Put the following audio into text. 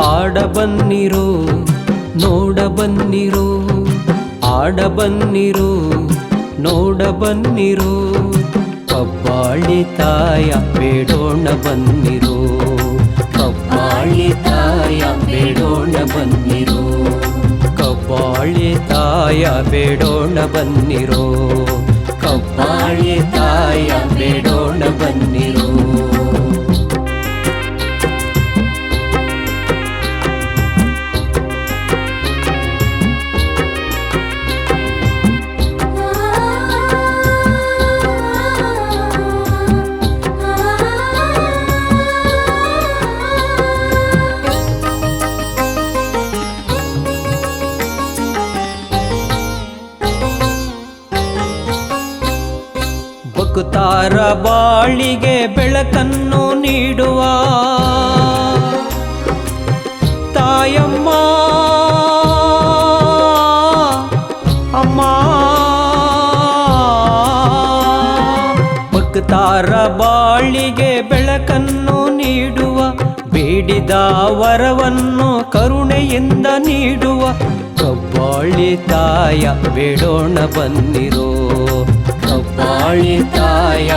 ಆಡ ನೋಡಬನ್ನಿರೋ ನೋಡ ನೋಡಬನ್ನಿರೋ. ಕಬ್ಬಾಳಿ ತಾಯ ಬೇಡೋಣ ಬನ್ನಿರೋ ಕಬ್ಬಾಳಿ ತಾಯ ಬೇಡೋಣ ಬನ್ನಿರೋ. ಕಬ್ಬಾಳಿ ತಾಯ ಬೇಡೋಣ ಬನ್ನಿರೋ ಕಬ್ಬಾಳಿ ಬಕುತಾರ ಬಾಳಿಗೆ ಬೆಳಕನ್ನು ನೀಡುವ. ತಾಯಮ್ಮ ಅಮ್ಮ ಬದುಕುತ್ತಾರ ಬಾಳಿಗೆ ಬೆಳಕನ್ನು ನೀಡುವ. ಬೇಡಿದ ವರವನ್ನು ಕರುಣೆಯಿಂದ ನೀಡುವ. ಕಬ್ಬಾಳಿ ತಾಯ ಬೇಡೋಣ ಬನ್ನಿರೋ. ಕಬ್ಬಾಳಿ ತಾಯ